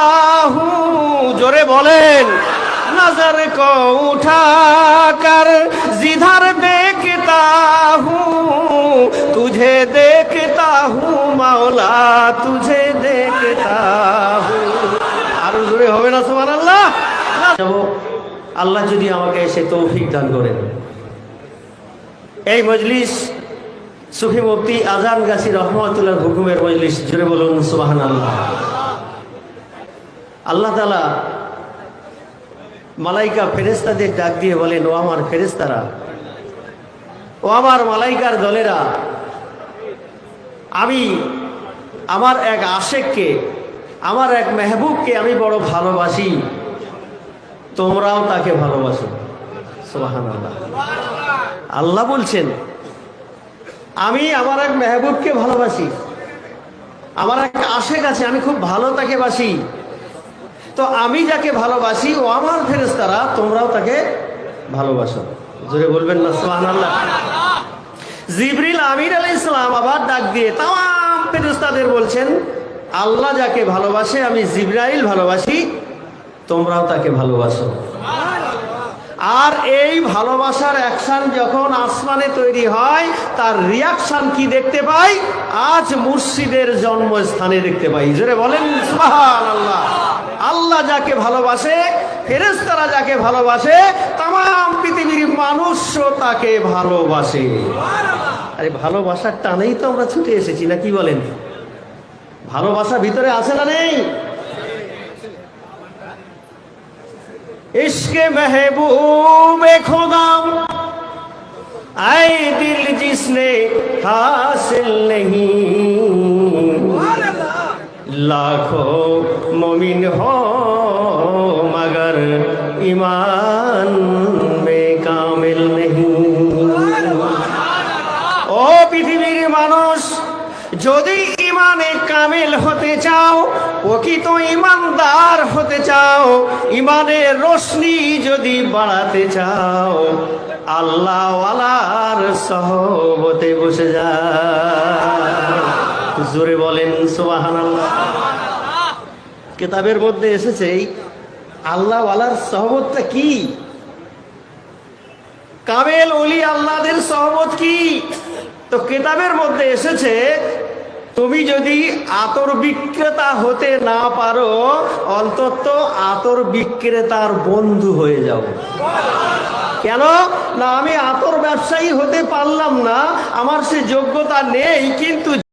আল্লাহু জোরে বলেন, নজর কৌঠাকার জিধার দেখতা হু, তুঝে দেখতা হু, মাওলা তুঝে দেখতা হু। আরও জোরে হবে না সুমান আল্লাহ আল্লাহ যদি আমাকে এসে তৌফিক দান করেন। এই মজলিস সুফি মুক্তি আজান গাছি রহমতুল্লাহ হুকুমের মজলিস জুড়ে বলুন সুবাহান আল্লাহ আল্লাহ তালা মালাইকা ফেরেস্তাদের ডাক দিয়ে বলেন, ও আমার ফেরেস্তারা ও আমার মালাইকার দলেরা, আমি আমার এক আশেককে, আমার এক মেহবুবকে আমি বড় ভালোবাসি। তোমরাও তাকে ভালোবাসো। আল্লাহ আল্লাহ বলছেন, আমি আমার এক মেহবুবকে ভালোবাসি। আমার এক আশেক আছে, আমি খুব ভালো তাকে বাসি। তো আমি যাকে ভালোবাসি, ও আমার ফেরেস্তারা তোমরাও তাকে ভালোবাসো। জোরে বলবেন না সোহান আল্লাহ জিবরিল আমির আলী ইসলাম আবার ডাক দিয়ে তাম ফেরেস্তাদের বলছেন, আল্লাহ যাকে ভালোবাসে, আমি জিব্রাইল ভালোবাসি, তোমরাও তাকে ভালোবাসো। আর এই ভালোবাসার অ্যাকশন যখন আসমানে তৈরি হয়, তার রিয়াকশান কি দেখতে পাই? আজ মুর্শিদের জন্মস্থানে দেখতে পাই। জোরে বলেন আল্লাহ আল্লাহ যাকে ভালোবাসে ফেরেস্তারা যাকে ভালোবাসে, তাম পৃথিবীর মানুষও তাকে ভালোবাসে। আরে ভালোবাসার টানেই তো আমরা ছুটে এসেছি, না কি বলেন? ভালোবাসা ভিতরে আছে না নেই? इश्क महबूब खुदा आए दिल जिसने हासिल नहीं लाखों मोमिन हो যদি ইমানে কামেল হতে চাও, প্রকৃত ইমানদার হতে চাও, ইমানের রশ্মি যদি বাড়াতে চাও, আল্লাহওয়ালার সহবতে বসে যা। জোরে বলেন সোবাহান কেতাবের মধ্যে এসেছে আল্লাহওয়ালার সহবতটা কি? কামেল অলি আল্লাহদের সহমত কি? তো কেতাবের মধ্যে এসেছে তুমি যদি আতর বিক্রেতা হতে না পারো, অন্তত আতর বিক্রেতার বন্ধু হয়ে যাও। কেন? না, আমি আতর ব্যবসায়ী হতে পারলাম না, আমার সে যোগ্যতা নেই, কিন্তু